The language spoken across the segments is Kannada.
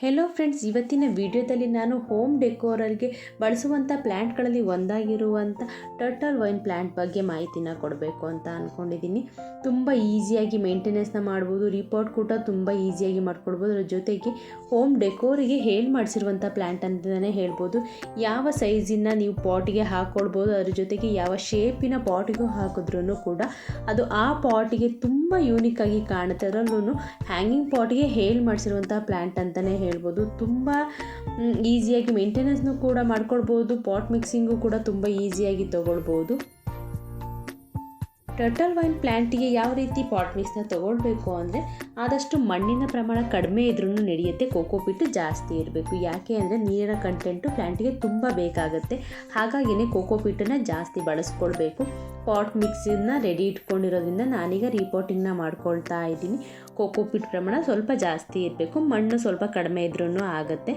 ಹೆಲೋ ಫ್ರೆಂಡ್ಸ್ ಇವತ್ತಿನ ವಿಡಿಯೋದಲ್ಲಿ ನಾನು ಹೋಮ್ ಡೆಕೋರರ್ಗೆ ಬಳಸುವಂಥ ಪ್ಲ್ಯಾಂಟ್ಗಳಲ್ಲಿ ಒಂದಾಗಿರುವಂಥ ಟರ್ಟಲ್ ವೈನ್ ಪ್ಲ್ಯಾಂಟ್ ಬಗ್ಗೆ ಮಾಹಿತಿನ ಕೊಡಬೇಕು ಅಂತ ಅಂದ್ಕೊಂಡಿದ್ದೀನಿ ತುಂಬ ಈಸಿಯಾಗಿ ಮೇಂಟೆನೆನ್ಸ್ನ ಮಾಡ್ಬೋದು ರಿಪೋರ್ಟ್ ಕೂಡ ತುಂಬ ಈಸಿಯಾಗಿ ಮಾಡ್ಕೊಡ್ಬೋದು. ಅದ್ರ ಜೊತೆಗೆ ಹೋಮ್ ಡೆಕೋರಿಗೆ ಹೇಳಿ ಮಾಡಿಸಿರುವಂಥ ಪ್ಲ್ಯಾಂಟ್ ಅಂತಲೇ ಹೇಳ್ಬೋದು. ಯಾವ ಸೈಜಿನ ನೀವು ಪಾಟಿಗೆ ಹಾಕ್ಕೊಳ್ಬೋದು ಅದ್ರ ಜೊತೆಗೆ ಯಾವ ಶೇಪಿನ ಪಾಟಿಗೂ ಹಾಕಿದ್ರೂ ಕೂಡ ಅದು ಆ ಪಾಟಿಗೆ ತುಂಬ ಯೂನಿಕ್ ಆಗಿ ಕಾಣುತ್ತೆ. ಅದರಲ್ಲೂ ಹ್ಯಾಂಗಿಂಗ್ ಪಾಟಿಗೆ ಹೇಳಿ ಮಾಡಿಸಿರುವಂಥ ಪ್ಲ್ಯಾಂಟ್ ಅಂತಲೇ ಹೇಳ್ಬೋದು. ತುಂಬ ಈಸಿಯಾಗಿ ಮೇಂಟೆನೆನ್ಸ್ನು ಕೂಡ ಮಾಡ್ಕೊಳ್ಬೋದು ಪಾಟ್ ಮಿಕ್ಸಿಂಗು ಕೂಡ ತುಂಬ ಈಸಿಯಾಗಿ ತೊಗೊಳ್ಬೋದು. ಟರ್ಟಲ್ ವೈನ್ ಪ್ಲ್ಯಾಂಟಿಗೆ ಯಾವ ರೀತಿ ಪಾಟ್ ಮಿಕ್ಸ್ನ ತೊಗೊಳ್ಬೇಕು ಅಂದರೆ ಆದಷ್ಟು ಮಣ್ಣಿನ ಪ್ರಮಾಣ ಕಡಿಮೆ ಇದ್ರೂ ನಡೆಯುತ್ತೆ ಕೋಕೋಪಿಟ್ಟು ಜಾಸ್ತಿ ಇರಬೇಕು. ಯಾಕೆ ಅಂದರೆ ನೀರಿನ ಕಂಟೆಂಟು ಪ್ಲ್ಯಾಂಟಿಗೆ ತುಂಬ ಬೇಕಾಗುತ್ತೆ. ಹಾಗಾಗಿನೇ ಕೋಕೋಪಿಟ್ಟನ್ನು ಜಾಸ್ತಿ ಬಳಸ್ಕೊಳ್ಬೇಕು. ಪಾಟ್ ಮಿಕ್ಸನ್ನ ರೆಡಿ ಇಟ್ಕೊಂಡಿರೋದ್ರಿಂದ ನಾನೀಗ ರಿಪೋರ್ಟಿಂಗ್ನ ಮಾಡ್ಕೊಳ್ತಾ ಇದ್ದೀನಿ. ಕೋಕೋಪಿಟ್ ಪ್ರಮಾಣ ಸ್ವಲ್ಪ ಜಾಸ್ತಿ ಇರಬೇಕು. ಮಣ್ಣು ಸ್ವಲ್ಪ ಕಡಿಮೆ ಇದ್ರೂ ಆಗುತ್ತೆ.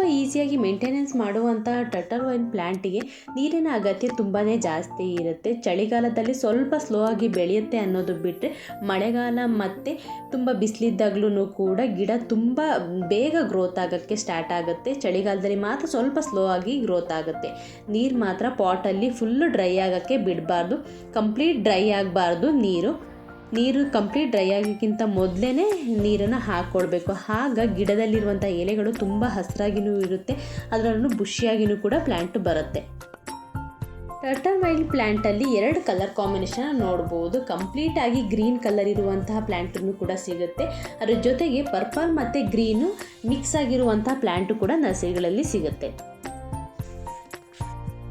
ತುಂಬ ಈಸಿಯಾಗಿ ಮೇಂಟೆನೆನ್ಸ್ ಮಾಡುವಂಥ ಟಟರ್ ವೈನ್ ಪ್ಲ್ಯಾಂಟಿಗೆ ನೀರಿನ ಅಗತ್ಯ ತುಂಬಾ ಜಾಸ್ತಿ ಇರುತ್ತೆ. ಚಳಿಗಾಲದಲ್ಲಿ ಸ್ವಲ್ಪ ಸ್ಲೋ ಆಗಿ ಬೆಳೆಯುತ್ತೆ ಅನ್ನೋದು ಬಿಟ್ಟರೆ ಮಳೆಗಾಲ ಮತ್ತು ತುಂಬ ಬಿಸಿಲಿದ್ದಾಗ್ಲೂ ಕೂಡ ಗಿಡ ತುಂಬ ಬೇಗ ಗ್ರೋತ್ ಆಗೋಕ್ಕೆ ಸ್ಟಾರ್ಟ್ ಆಗುತ್ತೆ. ಚಳಿಗಾಲದಲ್ಲಿ ಮಾತ್ರ ಸ್ವಲ್ಪ ಸ್ಲೋ ಆಗಿ ಗ್ರೋತ್ ಆಗುತ್ತೆ. ನೀರು ಮಾತ್ರ ಪಾಟಲ್ಲಿ ಫುಲ್ಲು ಡ್ರೈ ಆಗೋಕ್ಕೆ ಬಿಡಬಾರ್ದು. ಕಂಪ್ಲೀಟ್ ಡ್ರೈ ಆಗಬಾರ್ದು ನೀರು. ನೀರು ಕಂಪ್ಲೀಟ್ ಡ್ರೈ ಆಗೋಕ್ಕಿಂತ ಮೊದಲೇ ನೀರನ್ನು ಹಾಕ್ಕೊಡ್ಬೇಕು ಆಗ ಗಿಡದಲ್ಲಿರುವಂಥ ಎಲೆಗಳು ತುಂಬ ಹಸಿರಾಗಿನೂ ಇರುತ್ತೆ, ಅದರಲ್ಲೂ ಬುಷಿಯಾಗಿನೂ ಕೂಡ ಪ್ಲ್ಯಾಂಟ್ ಬರುತ್ತೆ. ಟರ್ಟಲ್ ಮೈಲ್ ಪ್ಲ್ಯಾಂಟಲ್ಲಿ ಎರಡು ಕಲರ್ ಕಾಂಬಿನೇಷನ್ ನೋಡ್ಬೋದು. ಕಂಪ್ಲೀಟಾಗಿ ಗ್ರೀನ್ ಕಲರ್ ಇರುವಂತಹ ಪ್ಲ್ಯಾಂಟನ್ನು ಕೂಡ ಸಿಗುತ್ತೆ. ಅದ್ರ ಜೊತೆಗೆ ಪರ್ಪಲ್ ಮತ್ತು ಗ್ರೀನು ಮಿಕ್ಸ್ ಆಗಿರುವಂತಹ ಪ್ಲ್ಯಾಂಟು ಕೂಡ ನರ್ಸರಿಗಳಲ್ಲಿ ಸಿಗುತ್ತೆ.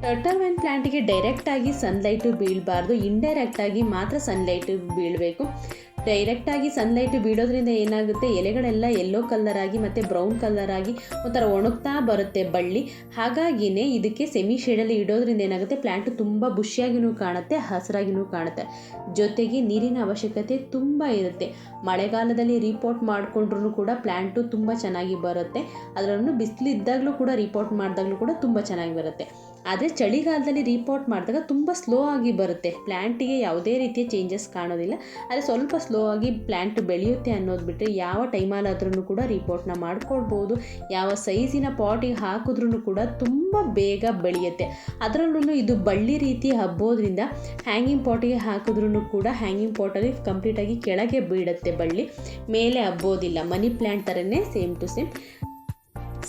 ಟರ್ಟಲ್ ವೈನ್ ಪ್ಲ್ಯಾಂಟಿಗೆ ಡೈರೆಕ್ಟಾಗಿ ಸನ್ಲೈಟು ಬೀಳಬಾರ್ದು. ಇಂಡೈರೆಕ್ಟಾಗಿ ಮಾತ್ರ ಸನ್ಲೈಟು ಬೀಳಬೇಕು. ಡೈರೆಕ್ಟಾಗಿ ಸನ್ಲೈಟ್ ಬೀಳೋದ್ರಿಂದ ಏನಾಗುತ್ತೆ? ಎಲೆಗಳೆಲ್ಲ ಯೆಲ್ಲೋ ಕಲರ್ ಆಗಿ ಮತ್ತು ಬ್ರೌನ್ ಕಲರ್ ಆಗಿ ಒಂಥರ ಒಣಗ್ತಾ ಬರುತ್ತೆ ಬಳ್ಳಿ. ಹಾಗಾಗಿನೇ ಇದಕ್ಕೆ ಸೆಮಿ ಶೇಡಲ್ಲಿ ಇಡೋದ್ರಿಂದ ಏನಾಗುತ್ತೆ? ಪ್ಲ್ಯಾಂಟು ತುಂಬ ಬುಷಿಯಾಗಿನೂ ಕಾಣುತ್ತೆ, ಹಸಿರಾಗಿನೂ ಕಾಣುತ್ತೆ. ಜೊತೆಗೆ ನೀರಿನ ಅವಶ್ಯಕತೆ ತುಂಬ ಇರುತ್ತೆ. ಮಳೆಗಾಲದಲ್ಲಿ ರಿಪೋರ್ಟ್ ಮಾಡಿಕೊಂಡ್ರೂ ಕೂಡ ಪ್ಲ್ಯಾಂಟು ತುಂಬ ಚೆನ್ನಾಗಿ ಬರುತ್ತೆ. ಅದರನ್ನು ಬಿಸಿಲಿದ್ದಾಗಲೂ ಕೂಡ ರಿಪೋರ್ಟ್ ಮಾಡಿದಾಗಲೂ ಕೂಡ ತುಂಬ ಚೆನ್ನಾಗಿ ಬರುತ್ತೆ. ಆದರೆ ಚಳಿಗಾಲದಲ್ಲಿ ರಿಪೋರ್ಟ್ ಮಾಡಿದಾಗ ತುಂಬ ಸ್ಲೋ ಆಗಿ ಬರುತ್ತೆ. ಪ್ಲ್ಯಾಂಟಿಗೆ ಯಾವುದೇ ರೀತಿಯ ಚೇಂಜಸ್ ಕಾಣೋದಿಲ್ಲ. ಆದರೆ ಸ್ವಲ್ಪ ಸ್ಲೋ ಆಗಿ ಪ್ಲ್ಯಾಂಟ್ ಬೆಳೆಯುತ್ತೆ ಅನ್ನೋದು ಬಿಟ್ಟರೆ ಯಾವ ಟೈಮಲ್ಲಾದ್ರೂ ಕೂಡ ರಿಪೋರ್ಟ್ನ ಮಾಡ್ಕೊಳ್ಬೋದು. ಯಾವ ಸೈಜಿನ ಪಾಟಿಗೆ ಹಾಕಿದ್ರೂ ಕೂಡ ತುಂಬ ಬೇಗ ಬೆಳೆಯುತ್ತೆ. ಅದರಲ್ಲೂ ಇದು ಬಳ್ಳಿ ರೀತಿ ಹಬ್ಬೋದ್ರಿಂದ ಹ್ಯಾಂಗಿಂಗ್ ಪಾಟಿಗೆ ಹಾಕಿದ್ರೂ ಕೂಡ ಹ್ಯಾಂಗಿಂಗ್ ಪಾಟಲ್ಲಿ ಕಂಪ್ಲೀಟಾಗಿ ಕೆಳಗೆ ಬೀಳುತ್ತೆ ಬಳ್ಳಿ. ಮೇಲೆ ಹಬ್ಬೋದಿಲ್ಲ. ಮನಿ ಪ್ಲ್ಯಾಂಟ್ ಥರನೇ same to same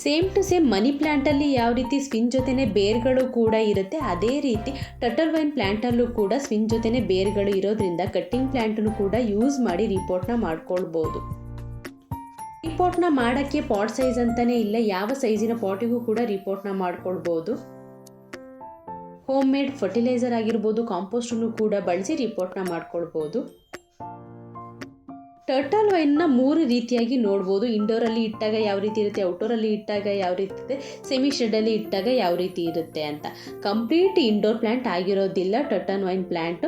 same to same money ಪ್ಲ್ಯಾಂಟಲ್ಲಿ ಯಾವ ರೀತಿ ಸ್ವಿನ್ ಜೊತೆನೇ ಬೇರ್ಗಳು ಕೂಡ ಇರುತ್ತೆ, ಅದೇ ರೀತಿ ಟಟಲ್ ವೈನ್ ಪ್ಲ್ಯಾಂಟಲ್ಲೂ ಕೂಡ ಸ್ವಿನ್ ಜೊತೆನೇ ಬೇರ್ಗಳು ಇರೋದ್ರಿಂದ ಕಟ್ಟಿಂಗ್ ಪ್ಲ್ಯಾಂಟನ್ನು ಕೂಡ ಯೂಸ್ ಮಾಡಿ ರಿಪೋರ್ಟ್ನ ಮಾಡ್ಕೊಳ್ಬೋದು. ರಿಪೋರ್ಟ್ನ ಮಾಡೋಕ್ಕೆ ಪಾಟ್ ಸೈಜ್ ಅಂತಲೇ ಇಲ್ಲ, ಯಾವ ಸೈಜಿನ ಪಾಟಿಗೂ ಕೂಡ ರಿಪೋರ್ಟ್ನ ಮಾಡ್ಕೊಳ್ಬೋದು. ಹೋಮ್ ಮೇಡ್ ಫರ್ಟಿಲೈಸರ್ ಆಗಿರ್ಬೋದು ಕಾಂಪೋಸ್ಟನ್ನು ಕೂಡ ಬಳಸಿ ರಿಪೋರ್ಟ್ನ ಮಾಡ್ಕೊಳ್ಬೋದು. ಟರ್ಟಲ್ ವೈನ್ನ ಮೂರು ರೀತಿಯಾಗಿ ನೋಡ್ಬೋದು. ಇಂಡೋರಲ್ಲಿ ಇಟ್ಟಾಗ ಯಾವ ರೀತಿ ಇರುತ್ತೆ ಔಟ್ಡೋರಲ್ಲಿ ಇಟ್ಟಾಗ ಯಾವ ರೀತಿ ಇರುತ್ತೆ ಸೆಮಿ ಶೆಡಲ್ಲಿ ಇಟ್ಟಾಗ ಯಾವ ರೀತಿ ಇರುತ್ತೆ ಅಂತ. ಕಂಪ್ಲೀಟ್ ಇಂಡೋರ್ ಪ್ಲ್ಯಾಂಟ್ ಆಗಿರೋದಿಲ್ಲ ಟರ್ಟನ್ ವೈನ್ ಪ್ಲ್ಯಾಂಟು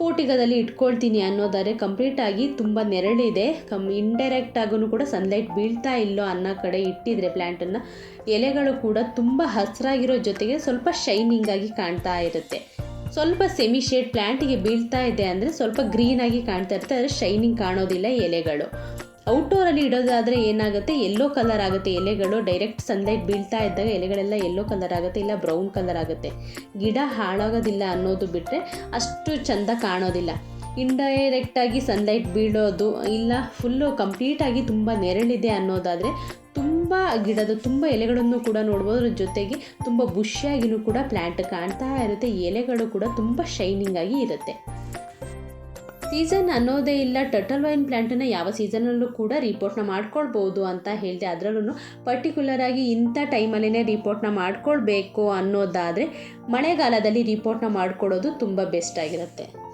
ಪೋಟಿಗದಲ್ಲಿ ಇಟ್ಕೊಳ್ತೀನಿ ಅನ್ನೋದಾದರೆ ಕಂಪ್ಲೀಟಾಗಿ ತುಂಬ ನೆರಳಿದೆ. ಕಮ್ ಇಂಡೈರೆಕ್ಟ್ ಆಗೂ ಕೂಡ ಸನ್ಲೈಟ್ ಬೀಳ್ತಾ ಇಲ್ಲೋ ಅನ್ನೋ ಕಡೆ ಇಟ್ಟಿದ್ರೆ ಪ್ಲ್ಯಾಂಟನ್ನು ಎಲೆಗಳು ಕೂಡ ತುಂಬ ಹಸಿರಾಗಿರೋ ಜೊತೆಗೆ ಸ್ವಲ್ಪ ಶೈನಿಂಗಾಗಿ ಕಾಣ್ತಾ ಇರುತ್ತೆ. ಸ್ವಲ್ಪ ಸೆಮಿ ಶೇಡ್ ಪ್ಲ್ಯಾಂಟಿಗೆ ಬೀಳ್ತಾ ಇದೆ ಅಂದರೆ ಸ್ವಲ್ಪ ಗ್ರೀನಾಗಿ ಕಾಣ್ತಾ ಇರುತ್ತೆ, ಆದರೆ ಶೈನಿಂಗ್ ಕಾಣೋದಿಲ್ಲ ಎಲೆಗಳು. ಔಟ್ಡೋರಲ್ಲಿ ಇಡೋದಾದರೆ ಏನಾಗುತ್ತೆ? ಎಲ್ಲೋ ಕಲರ್ ಆಗುತ್ತೆ ಎಲೆಗಳು ಡೈರೆಕ್ಟ್ ಸನ್ಲೈಟ್ ಬೀಳ್ತಾ ಇದ್ದಾಗ ಎಲೆಗಳೆಲ್ಲ ಎಲ್ಲೋ ಕಲರ್ ಆಗುತ್ತೆ, ಇಲ್ಲ ಬ್ರೌನ್ ಕಲರ್ ಆಗುತ್ತೆ. ಗಿಡ ಹಾಳಾಗೋದಿಲ್ಲ ಅನ್ನೋದು ಬಿಟ್ಟರೆ ಅಷ್ಟು ಚೆಂದ ಕಾಣೋದಿಲ್ಲ. ಇಂಡೈರೆಕ್ಟಾಗಿ ಸನ್ಲೈಟ್ ಬೀಳೋದು, ಇಲ್ಲ ಫುಲ್ಲು ಕಂಪ್ಲೀಟಾಗಿ ತುಂಬ ನೆರಳಿದೆ ಅನ್ನೋದಾದರೆ ತುಂಬ ಗಿಡದ ತುಂಬ ಎಲೆಗಳನ್ನು ಕೂಡ ನೋಡ್ಬೋದು. ಜೊತೆಗೆ ತುಂಬ ಬುಷಿಯಾಗಿನೂ ಕೂಡ ಪ್ಲ್ಯಾಂಟ್ ಕಾಣ್ತಾ ಇರುತ್ತೆ. ಎಲೆಗಳು ಕೂಡ ತುಂಬ ಶೈನಿಂಗ್ ಆಗಿ ಇರುತ್ತೆ. ಸೀಸನ್ ಅನ್ನೋದೇ ಇಲ್ಲ. ಟರ್ಟಲ್ ವೈನ್ ಪ್ಲ್ಯಾಂಟನ್ನು ಯಾವ ಸೀಸನಲ್ಲೂ ಕೂಡ ರಿಪೋರ್ಟ್ನ ಮಾಡ್ಕೊಳ್ಬೋದು ಅಂತ ಹೇಳಿದೆ. ಅದರಲ್ಲೂ ಪರ್ಟಿಕ್ಯುಲರ್ ಆಗಿ ಇಂಥ ಟೈಮಲ್ಲೇ ರಿಪೋರ್ಟ್ನ ಮಾಡ್ಕೊಳ್ಬೇಕು ಅನ್ನೋದಾದರೆ ಮಳೆಗಾಲದಲ್ಲಿ ರಿಪೋರ್ಟ್ನ ಮಾಡ್ಕೊಳ್ಳೋದು ತುಂಬ ಬೆಸ್ಟ್ ಆಗಿರುತ್ತೆ.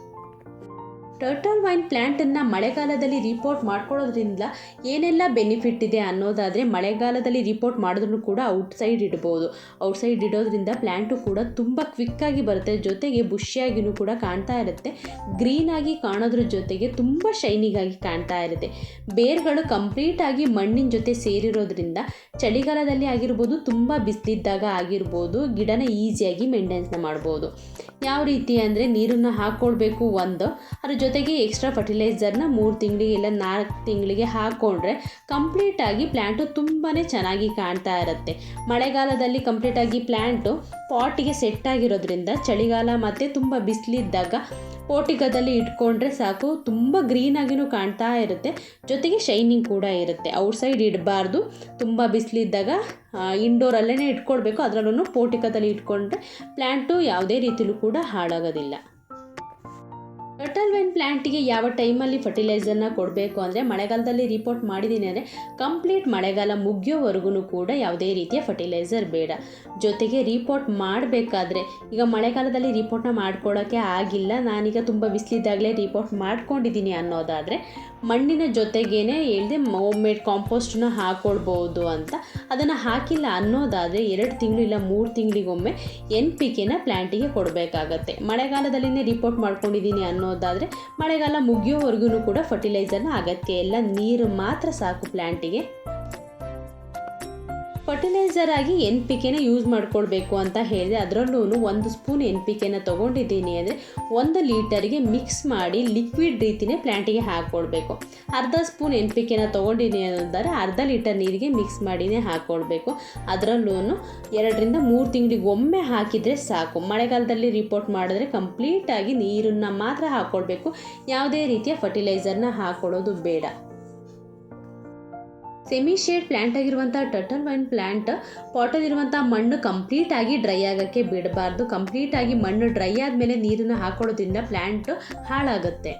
ಟರ್ಟಲ್ ವೈನ್ ಪ್ಲ್ಯಾಂಟನ್ನು ಮಳೆಗಾಲದಲ್ಲಿ ರಿಪೋರ್ಟ್ ಮಾಡ್ಕೊಳ್ಳೋದ್ರಿಂದ ಏನೆಲ್ಲ ಬೆನಿಫಿಟ್ ಇದೆ ಅನ್ನೋದಾದರೆ ಮಳೆಗಾಲದಲ್ಲಿ ರಿಪೋರ್ಟ್ ಮಾಡಿದ್ರು ಕೂಡ ಔಟ್ಸೈಡ್ ಇಡ್ಬೋದು. ಔಟ್ಸೈಡ್ ಇಡೋದ್ರಿಂದ ಪ್ಲ್ಯಾಂಟು ಕೂಡ ತುಂಬ ಕ್ವಿಕ್ಕಾಗಿ ಬರುತ್ತೆ. ಜೊತೆಗೆ ಬುಷಿಯಾಗಿನೂ ಕೂಡ ಕಾಣ್ತಾ ಇರುತ್ತೆ. ಗ್ರೀನಾಗಿ ಕಾಣೋದ್ರ ಜೊತೆಗೆ ತುಂಬ ಶೈನಿಗಾಗಿ ಕಾಣ್ತಾ ಇರುತ್ತೆ. ಬೇರ್ಗಳು ಕಂಪ್ಲೀಟಾಗಿ ಮಣ್ಣಿನ ಜೊತೆ ಸೇರಿರೋದ್ರಿಂದ ಚಳಿಗಾಲದಲ್ಲಿ ಆಗಿರ್ಬೋದು, ತುಂಬ ಬಿಸಿಲಿದ್ದಾಗ ಆಗಿರ್ಬೋದು, ಗಿಡನ ಈಸಿಯಾಗಿ ಮೇಂಟೆನ್ಸ್ನ ಮಾಡ್ಬೋದು. ಯಾವ ರೀತಿ ಅಂದರೆ ನೀರನ್ನು ಹಾಕ್ಕೊಳ್ಬೇಕು ಒಂದು, ಅದ್ರ ಜೊತೆ ಜೊತೆಗೆ ಎಕ್ಸ್ಟ್ರಾ ಫರ್ಟಿಲೈಸರ್ನ ಮೂರು ತಿಂಗಳಿಗೆ ಇಲ್ಲ ನಾಲ್ಕು ತಿಂಗಳಿಗೆ ಹಾಕ್ಕೊಂಡ್ರೆ ಕಂಪ್ಲೀಟಾಗಿ ಪ್ಲ್ಯಾಂಟು ತುಂಬಾ ಚೆನ್ನಾಗಿ ಕಾಣ್ತಾ ಇರುತ್ತೆ. ಮಳೆಗಾಲದಲ್ಲಿ ಕಂಪ್ಲೀಟಾಗಿ ಪ್ಲ್ಯಾಂಟು ಪಾಟಿಗೆ ಸೆಟ್ ಆಗಿರೋದ್ರಿಂದ ಚಳಿಗಾಲ ಮತ್ತು ತುಂಬ ಬಿಸಿಲಿದ್ದಾಗ ಪೋಟಿಕದಲ್ಲಿ ಇಟ್ಕೊಂಡ್ರೆ ಸಾಕು, ತುಂಬ ಗ್ರೀನಾಗಿನೂ ಕಾಣ್ತಾ ಇರುತ್ತೆ. ಜೊತೆಗೆ ಶೈನಿಂಗ್ ಕೂಡ ಇರುತ್ತೆ. ಔಟ್ಸೈಡ್ ಇಡಬಾರ್ದು, ತುಂಬ ಬಿಸಿಲಿದ್ದಾಗ ಇಂಡೋರಲ್ಲೇ ಇಟ್ಕೊಳ್ಬೇಕು ಅದರಲ್ಲೂ ಪೋಟಿಕದಲ್ಲಿ ಇಟ್ಕೊಂಡ್ರೆ ಪ್ಲ್ಯಾಂಟು ಯಾವುದೇ ರೀತಿಲೂ ಕೂಡ ಹಾಳಾಗೋದಿಲ್ಲ. ಟರ್ಟಲ್ ವೈನ್ ಪ್ಲ್ಯಾಂಟಿಗೆ ಯಾವ ಟೈಮಲ್ಲಿ ಫರ್ಟಿಲೈಸರ್ನ ಕೊಡಬೇಕು ಅಂದರೆ ಮಳೆಗಾಲದಲ್ಲಿ ರಿಪೋರ್ಟ್ ಮಾಡಿದ್ದೀನಿ ಅಂದರೆ ಕಂಪ್ಲೀಟ್ ಮಳೆಗಾಲ ಮುಗಿಯೋವರೆಗೂ ಕೂಡ ಯಾವುದೇ ರೀತಿಯ ಫರ್ಟಿಲೈಸರ್ ಬೇಡ. ಜೊತೆಗೆ ರಿಪೋರ್ಟ್ ಮಾಡಬೇಕಾದ್ರೆ ಈಗ ಮಳೆಗಾಲದಲ್ಲಿ ರಿಪೋರ್ಟ್ನ ಮಾಡ್ಕೊಳ್ಳೋಕ್ಕೆ ಆಗಿಲ್ಲ, ನಾನೀಗ ತುಂಬ ಬಿಸಿಲಿದ್ದಾಗಲೇ ರಿಪೋರ್ಟ್ ಮಾಡ್ಕೊಂಡಿದ್ದೀನಿ ಅನ್ನೋದಾದರೆ ಮಣ್ಣಿನ ಜೊತೆಗೇನೆ ಹೇಳಿದೆ ಹೋಮ್ ಮೇಡ್ ಕಾಂಪೋಸ್ಟನ್ನ ಹಾಕ್ಕೊಳ್ಬೋದು ಅಂತ. ಅದನ್ನು ಹಾಕಿಲ್ಲ ಅನ್ನೋದಾದರೆ ಎರಡು ತಿಂಗಳು ಇಲ್ಲ ಮೂರು ತಿಂಗಳಿಗೊಮ್ಮೆ ಎನ್ ಪಿ ಕೆನ ಪ್ಲ್ಯಾಂಟಿಗೆ ಕೊಡಬೇಕಾಗತ್ತೆ. ಮಳೆಗಾಲದಲ್ಲಿನೇ ರಿಪೋರ್ಟ್ ಮಾಡ್ಕೊಂಡಿದ್ದೀನಿ ಅನ್ನೋದಾದರೆ ಮಳೆಗಾಲ ಮುಗಿಯೋವರೆಗೂ ಕೂಡ ಫರ್ಟಿಲೈಸರ್ನ ಅಗತ್ಯ ಇಲ್ಲ. ನೀರು ಮಾತ್ರ ಸಾಕು ಪ್ಲ್ಯಾಂಟಿಗೆ ಫರ್ಟಿಲೈಸರ್ ಆಗಿ ಎನ್ ಪಿ ಕೆನ ಯೂಸ್ ಮಾಡ್ಕೊಳ್ಬೇಕು ಅಂತ ಹೇಳಿದೆ. ಅದರಲ್ಲೂ ಒಂದು ಸ್ಪೂನ್ ಎನ್ ಪಿ ಕೆನ ತೊಗೊಂಡಿದ್ದೀನಿ ಅಂದರೆ ಒಂದು ಲೀಟರ್ಗೆ ಮಿಕ್ಸ್ ಮಾಡಿ ಲಿಕ್ವಿಡ್ ರೀತಿನೇ ಪ್ಲ್ಯಾಂಟಿಗೆ ಹಾಕ್ಕೊಳ್ಬೇಕು ಅರ್ಧ ಸ್ಪೂನ್ ಎನ್ ಪಿ ಕೆನ ತೊಗೊಂಡಿದ್ದೀನಿ ಅಂದರೆ ಅರ್ಧ ಲೀಟರ್ ನೀರಿಗೆ ಮಿಕ್ಸ್ ಮಾಡಿನೇ ಹಾಕ್ಕೊಳ್ಬೇಕು ಅದರಲ್ಲೂ ಎರಡರಿಂದ ಮೂರು ತಿಂಗಳಿಗೆ ಒಮ್ಮೆ ಹಾಕಿದರೆ ಸಾಕು. ಮಳೆಗಾಲದಲ್ಲಿ ರಿಪೋರ್ಟ್ ಮಾಡಿದ್ರೆ ಕಂಪ್ಲೀಟಾಗಿ ನೀರನ್ನು ಮಾತ್ರ ಹಾಕ್ಕೊಳ್ಬೇಕು ಯಾವುದೇ ರೀತಿಯ ಫರ್ಟಿಲೈಸರ್ನ ಹಾಕ್ಕೊಳ್ಳೋದು ಬೇಡ. ಸೆಮಿ ಶೇಡ್ ಪ್ಲ್ಯಾಂಟ್ ಆಗಿರುವಂಥ ಟರ್ಟಲ್ ವೈನ್ ಪ್ಲ್ಯಾಂಟ್ ಪಾಟಲ್ಲಿರುವಂಥ ಮಣ್ಣು ಕಂಪ್ಲೀಟ್ ಆಗಿ ಡ್ರೈ ಆಗೋಕ್ಕೆ ಬಿಡಬಾರ್ದು. ಕಂಪ್ಲೀಟಾಗಿ ಮಣ್ಣು ಡ್ರೈ ಆದಮೇಲೆ ನೀರನ್ನು ಹಾಕೊಳ್ಳೋದ್ರಿಂದ ಪ್ಲ್ಯಾಂಟ್ ಹಾಳಾಗುತ್ತೆ.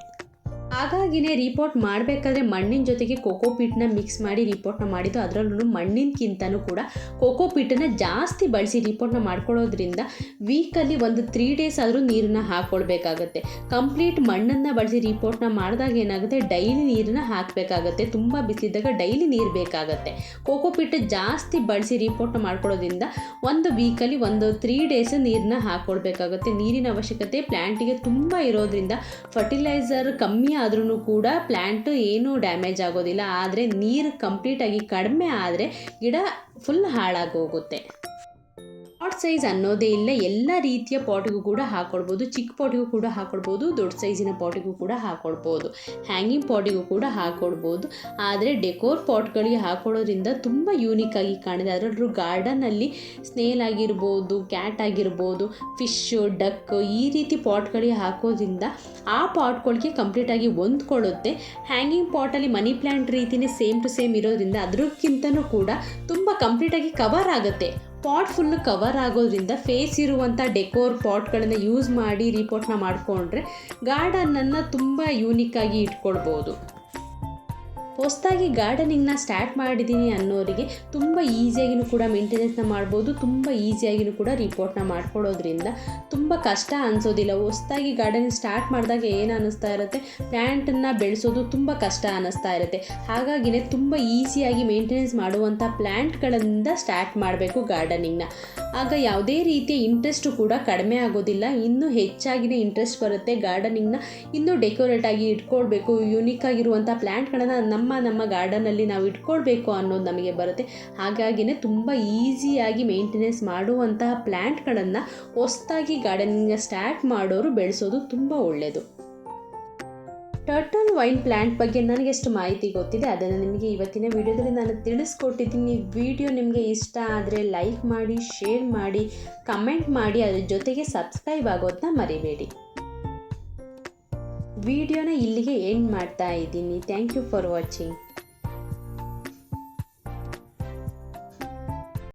ಹಾಗಾಗಿನೇ ರಿಪೋರ್ಟ್ ಮಾಡಬೇಕಾದ್ರೆ ಮಣ್ಣಿನ ಜೊತೆಗೆ ಕೋಕೋ ಪೀಟ್ನ ಮಿಕ್ಸ್ ಮಾಡಿ ರಿಪೋರ್ಟ್ನ ಮಾಡಿದ್ದು. ಅದರಲ್ಲೂ ಮಣ್ಣಿನಕ್ಕಿಂತನೂ ಕೂಡ ಕೋಕೋ ಜಾಸ್ತಿ ಬಳಸಿ ರಿಪೋರ್ಟ್ನ ಮಾಡ್ಕೊಳ್ಳೋದ್ರಿಂದ ವೀಕಲ್ಲಿ ಒಂದು ತ್ರೀ ಡೇಸ್ ಆದರೂ ನೀರನ್ನ ಹಾಕ್ಕೊಳ್ಬೇಕಾಗತ್ತೆ ಕಂಪ್ಲೀಟ್ ಮಣ್ಣನ್ನು ಬಳಸಿ ರಿಪೋರ್ಟ್ನ ಮಾಡಿದಾಗ ಏನಾಗುತ್ತೆ? ಡೈಲಿ ನೀರನ್ನ ಹಾಕಬೇಕಾಗತ್ತೆ. ತುಂಬ ಬಿಸಿಲಿದ್ದಾಗ ಡೈಲಿ ನೀರು ಬೇಕಾಗತ್ತೆ. ಕೋಕೋ ಪೀಟ್ ಜಾಸ್ತಿ ಬಳಸಿ ರಿಪೋರ್ಟ್ನ ಮಾಡ್ಕೊಳ್ಳೋದ್ರಿಂದ ಒಂದು ವೀಕಲ್ಲಿ ಒಂದು ತ್ರೀ ಡೇಸ್ ನೀರನ್ನ ಹಾಕ್ಕೊಳ್ಬೇಕಾಗತ್ತೆ ನೀರಿನ ಅವಶ್ಯಕತೆ ಪ್ಲ್ಯಾಂಟಿಗೆ ತುಂಬ ಇರೋದ್ರಿಂದ ಫರ್ಟಿಲೈಸರ್ ಕಮ್ಮಿ ಆದ್ರೂ ಕೂಡ ಪ್ಲ್ಯಾಂಟ್ ಏನೂ ಡ್ಯಾಮೇಜ್ ಆಗೋದಿಲ್ಲ ಆದರೆ ನೀರು ಕಂಪ್ಲೀಟಾಗಿ ಕಡಿಮೆ ಆದರೆ ಗಿಡ ಫುಲ್ ಹಾಳಾಗೋಗುತ್ತೆ ಪಾಟ್ ಸೈಜ್ ಅನ್ನೋದೇ ಇಲ್ಲ ಎಲ್ಲ ರೀತಿಯ ಪಾಟಿಗೂ ಕೂಡ ಹಾಕ್ಕೊಳ್ಬೋದು ಚಿಕ್ಕ ಪಾಟಿಗೂ ಕೂಡ ಹಾಕ್ಕೊಡ್ಬೋದು ದೊಡ್ಡ ಸೈಜಿನ ಪಾಟಿಗೂ ಕೂಡ ಹಾಕ್ಕೊಳ್ಬೋದು ಹ್ಯಾಂಗಿಂಗ್ ಪಾಟಿಗೂ ಕೂಡ ಹಾಕ್ಕೊಡ್ಬೋದು ಆದರೆ ಡೆಕೋರ್ ಪಾಟ್ಗಳಿಗೆ ಹಾಕೊಳ್ಳೋದ್ರಿಂದ ತುಂಬ ಯೂನಿಕ್ ಆಗಿ ಕಾಣಿದೆ. ಅದರಲ್ಲೂ ಗಾರ್ಡನಲ್ಲಿ ಸ್ನೇಲ್ ಆಗಿರ್ಬೋದು ಕ್ಯಾಟ್ ಆಗಿರ್ಬೋದು ಫಿಶ್ಶು ಡಕ್ ಈ ರೀತಿ ಪಾಟ್ಗಳಿಗೆ ಹಾಕೋದ್ರಿಂದ ಆ ಪಾಟ್ಗಳಿಗೆ ಕಂಪ್ಲೀಟಾಗಿ ಹೊಂದ್ಕೊಳ್ಳುತ್ತೆ. ಹ್ಯಾಂಗಿಂಗ್ ಪಾಟಲ್ಲಿ ಮನಿ ಪ್ಲ್ಯಾಂಟ್ ರೀತಿಯೇ ಸೇಮ್ ಟು ಸೇಮ್ ಇರೋದ್ರಿಂದ ಅದಕ್ಕಿಂತನೂ ಕೂಡ ತುಂಬ ಕಂಪ್ಲೀಟಾಗಿ ಕವರ್ ಆಗುತ್ತೆ. ಪಾಟ್ ಫುಲ್ಲು ಕವರ್ ಆಗೋದ್ರಿಂದ ಫೇಸ್ ಇರುವಂಥ ಡೆಕೋರ್ ಪಾಟ್ಗಳನ್ನು ಯೂಸ್ ಮಾಡಿ ರಿಪೋರ್ಟ್ನ ಮಾಡಿಕೊಂಡ್ರೆ ಗಾರ್ಡನನ್ನು ತುಂಬ ಯೂನಿಕ್ಕಾಗಿ ಇಟ್ಕೊಳ್ಬೋದು. ಹೊಸದಾಗಿ ಗಾರ್ಡನಿಂಗ್ನ ಸ್ಟಾರ್ಟ್ ಮಾಡಿದ್ದೀನಿ ಅನ್ನೋರಿಗೆ ತುಂಬ ಈಸಿಯಾಗಿಯೂ ಕೂಡ ಮೇಂಟೆನೆನ್ಸ್ನ ಮಾಡ್ಬೋದು, ತುಂಬ ಈಸಿಯಾಗಿಯೂ ಕೂಡ ರಿಪೋರ್ಟ್ನ ಮಾಡ್ಕೊಡೋದ್ರಿಂದ ತುಂಬ ಕಷ್ಟ ಅನಿಸೋದಿಲ್ಲ. ಹೊಸದಾಗಿ ಗಾರ್ಡನಿಂಗ್ ಸ್ಟಾರ್ಟ್ ಮಾಡಿದಾಗ ಏನು ಅನ್ನಿಸ್ತಾ ಇರುತ್ತೆ? ಪ್ಲ್ಯಾಂಟನ್ನು ಬೆಳೆಸೋದು ತುಂಬ ಕಷ್ಟ ಅನ್ನಿಸ್ತಾ ಇರುತ್ತೆ. ಹಾಗಾಗಿನೇ ತುಂಬ ಈಸಿಯಾಗಿ ಮೇಂಟೆನೆನ್ಸ್ ಮಾಡುವಂಥ ಪ್ಲ್ಯಾಂಟ್ಗಳಿಂದ ಸ್ಟಾರ್ಟ್ ಮಾಡಬೇಕು ಗಾರ್ಡನಿಂಗ್ನ. ಆಗ ಯಾವುದೇ ರೀತಿಯ ಇಂಟ್ರೆಸ್ಟು ಕೂಡ ಕಡಿಮೆ ಆಗೋದಿಲ್ಲ. ಇನ್ನೂ ಹೆಚ್ಚಾಗಿನೇ ಇಂಟ್ರೆಸ್ಟ್ ಬರುತ್ತೆ ಗಾರ್ಡನಿಂಗ್ನ. ಇನ್ನೂ ಡೆಕೋರೇಟ್ ಆಗಿ ಇಟ್ಕೊಳ್ಬೇಕು ಯುನೀಕ್ ಆಗಿರುವಂಥ ಪ್ಲ್ಯಾಂಟ್ಗಳನ್ನು ನಮ್ಮ ನಮ್ಮ ಗಾರ್ಡನಲ್ಲಿ ನಾವು ಇಟ್ಕೊಳ್ಬೇಕು ಅನ್ನೋದು ನಮಗೆ ಬರುತ್ತೆ. ಹಾಗಾಗಿನೇ ತುಂಬ ಈಸಿಯಾಗಿ ಮೇಂಟೆನೆನ್ಸ್ ಮಾಡುವಂತಹ ಪ್ಲ್ಯಾಂಟ್ಗಳನ್ನು ಹೊಸದಾಗಿ ಗಾರ್ಡನಿಂಗ್ ಸ್ಟಾರ್ಟ್ ಮಾಡೋರು ಬೆಳೆಸೋದು ತುಂಬ ಒಳ್ಳೆಯದು ಟರ್ಟಲ್ ವೈನ್ ಪ್ಲ್ಯಾಂಟ್ ಬಗ್ಗೆ ನನಗೆಷ್ಟು ಮಾಹಿತಿ ಗೊತ್ತಿದೆ, ಅದನ್ನು ನಿಮಗೆ ಇವತ್ತಿನ ವಿಡಿಯೋದಲ್ಲಿ ನಾನು ತಿಳಿಸ್ಕೊಟ್ಟಿದ್ದೀನಿ. ವಿಡಿಯೋ ನಿಮಗೆ ಇಷ್ಟ ಆದರೆ ಲೈಕ್ ಮಾಡಿ ಶೇರ್ ಮಾಡಿ ಕಮೆಂಟ್ ಮಾಡಿ, ಅದ್ರ ಜೊತೆಗೆ ಸಬ್ಸ್ಕ್ರೈಬ್ ಆಗೋದನ್ನ ಮರಿಬೇಡಿ. ವಿಡಿಯೋನ ಇಲ್ಲಿಗೆ ಎಂಡ್ ಮಾಡ್ತಾ ಇದ್ದೀನಿ. Thank you for watching